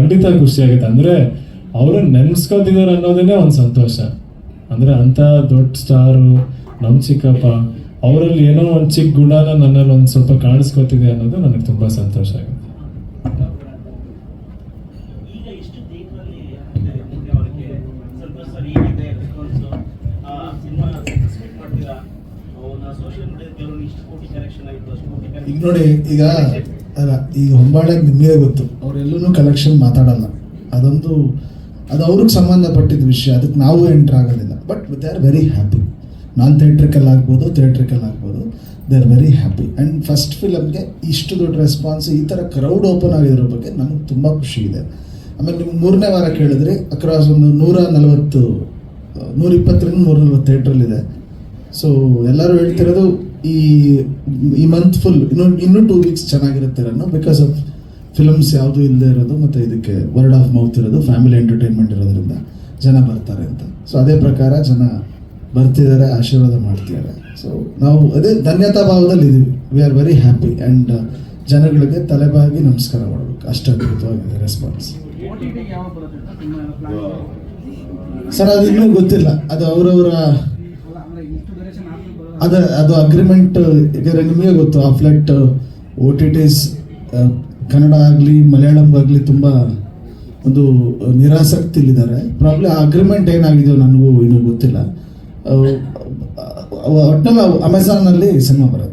ಖಂಡಿತ ಖುಷಿ ಆಗುತ್ತೆ ಅಂದ್ರೆ ನೆನೆಸ್ಕೊತಿದ್ದಾರೆ ನೆನ್ಸ್ಕೊತಿದಾರೆ ಅನ್ನೋದೇನೆ ಒಂದು ಸಂತೋಷ. ಅಂದ್ರೆ ಅಂತ ದೊಡ್ಡ ಸ್ಟಾರು ನಮ್ಮ ಚಿಕ್ಕಪ್ಪ ಅವರಲ್ಲಿ ಏನೋ ಒಂದು ಚಿಕ್ಕ ಗುಣನ ನನ್ನಲ್ಲಿ ಒಂದು ಸ್ವಲ್ಪ ಕಾಣಿಸ್ಕೊತಿದೆ ಅನ್ನೋದು ನನಗೆ ತುಂಬಾ ಸಂತೋಷ ಆಗುತ್ತೆ. ಈಗ ನೋಡಿ ಈಗ ಅಲ್ಲ ಈಗ ಹೊಂಬಾಳೆ ನಿಮಗೆ ಗೊತ್ತು. ಅವರೆಲ್ಲೂ ಕಲೆಕ್ಷನ್ ಮಾತಾಡಲ್ಲ. ಅದೊಂದು, ಅದು ಅವ್ರಿಗೆ ಸಂಬಂಧಪಟ್ಟಿದ್ದ ವಿಷಯ. ಅದಕ್ಕೆ ನಾವು ಎಂಟ್ರ್ ಆಗೋದಿಲ್ಲ but they are very happy non theatrical ಆಗ್ಬೋದು ಥಿಯೇಟ್ರಿಕಲ್ ಆಗ್ಬೋದು they are very happy and first ಫಿಲಮ್ಗೆ ಇಷ್ಟು ದೊಡ್ಡ ರೆಸ್ಪಾನ್ಸ್ ಈ ಥರ ಕ್ರೌಡ್ ಓಪನ್ ಆಗಿರೋ ಬಗ್ಗೆ ನಮಗೆ ತುಂಬ ಖುಷಿ ಇದೆ. ಆಮೇಲೆ ನಿಮ್ಗೆ ಮೂರನೇ ವಾರ ಕೇಳಿದ್ರಿ ಅಕ್ರಾಸ್ ಒಂದು ನೂರ ನಲವತ್ತು, ನೂರಿಪ್ಪತ್ತರಿಂದ ನೂರ ನಲ್ವತ್ತು ಥಿಯೇಟ್ರಲ್ಲಿದೆ ಸೊ ಎಲ್ಲರೂ ಹೇಳ್ತಿರೋದು ಈ ಈ ಮಂತ್ ಫುಲ್ ಇನ್ನು ಇನ್ನೂ ಟೂ ವೀಕ್ಸ್ ಚೆನ್ನಾಗಿರುತ್ತೆ ಅನ್ನೋ ಬಿಕಾಸ್ ಆಫ್ ಫಿಲಮ್ಸ್ ಯಾವುದು ಇಲ್ಲದೆ ಇರೋದು ಮತ್ತು ಇದಕ್ಕೆ ವರ್ಡ್ ಆಫ್ ಮೌತ್ ಇರೋದು ಫ್ಯಾಮಿಲಿ ಎಂಟರ್ಟೈನ್ಮೆಂಟ್ ಇರೋದ್ರಿಂದ ಜನ ಬರ್ತಾರೆ ಅಂತ. ಸೊ ಅದೇ ಪ್ರಕಾರ ಜನ ಬರ್ತಿದ್ದಾರೆ ಆಶೀರ್ವಾದ ಮಾಡ್ತಿದ್ದಾರೆ. ಸೊ ನಾವು ಅದೇ ಧನ್ಯತಾ ಭಾವದಲ್ಲಿ ಇದ್ದೀವಿ we are very happy and ಜನಗಳಿಗೆ ತಲೆಬಾಗಿ ನಮಸ್ಕಾರ ಮಾಡಬೇಕು. ಅಷ್ಟು ಅದ್ಭುತವಾಗಿದೆ ರೆಸ್ಪಾನ್ಸ್ ಸರ್ ಅದು ಇನ್ನೂ ಗೊತ್ತಿಲ್ಲ. ಅದು ಅವರವರ ಅಲ್ಲ ಅಂದ್ರೆ ಇಷ್ಟು ಡ್ಯೂರೇಷನ್ ಆದ್ಮೇಲೆ ಬರೋದು ಅದ, ಅದು ಅಗ್ರಿಮೆಂಟ್ ಯಾಕಂದ್ರೆ ನಿಮಗೆ ಗೊತ್ತು, ಆ flight O T Ts Kannada ಆಗಲಿ ಆಗಲಿ ತುಂಬ ಒಂದು ನಿರಾಸಕ್ತಿಲಿದ್ದಾರೆ. ಪ್ರಾಬ್ಲಿ ಆ ಅಗ್ರಿಮೆಂಟ್ ಏನಾಗಿದೆಯೋ ನನಗೂ ಇನ್ನೂ ಗೊತ್ತಿಲ್ಲ. ಒಟ್ಟಿನಲ್ಲಿ ಅಮೆಝಾನಲ್ಲಿ ಸಿನಿಮಾ ಬರುತ್ತೆ.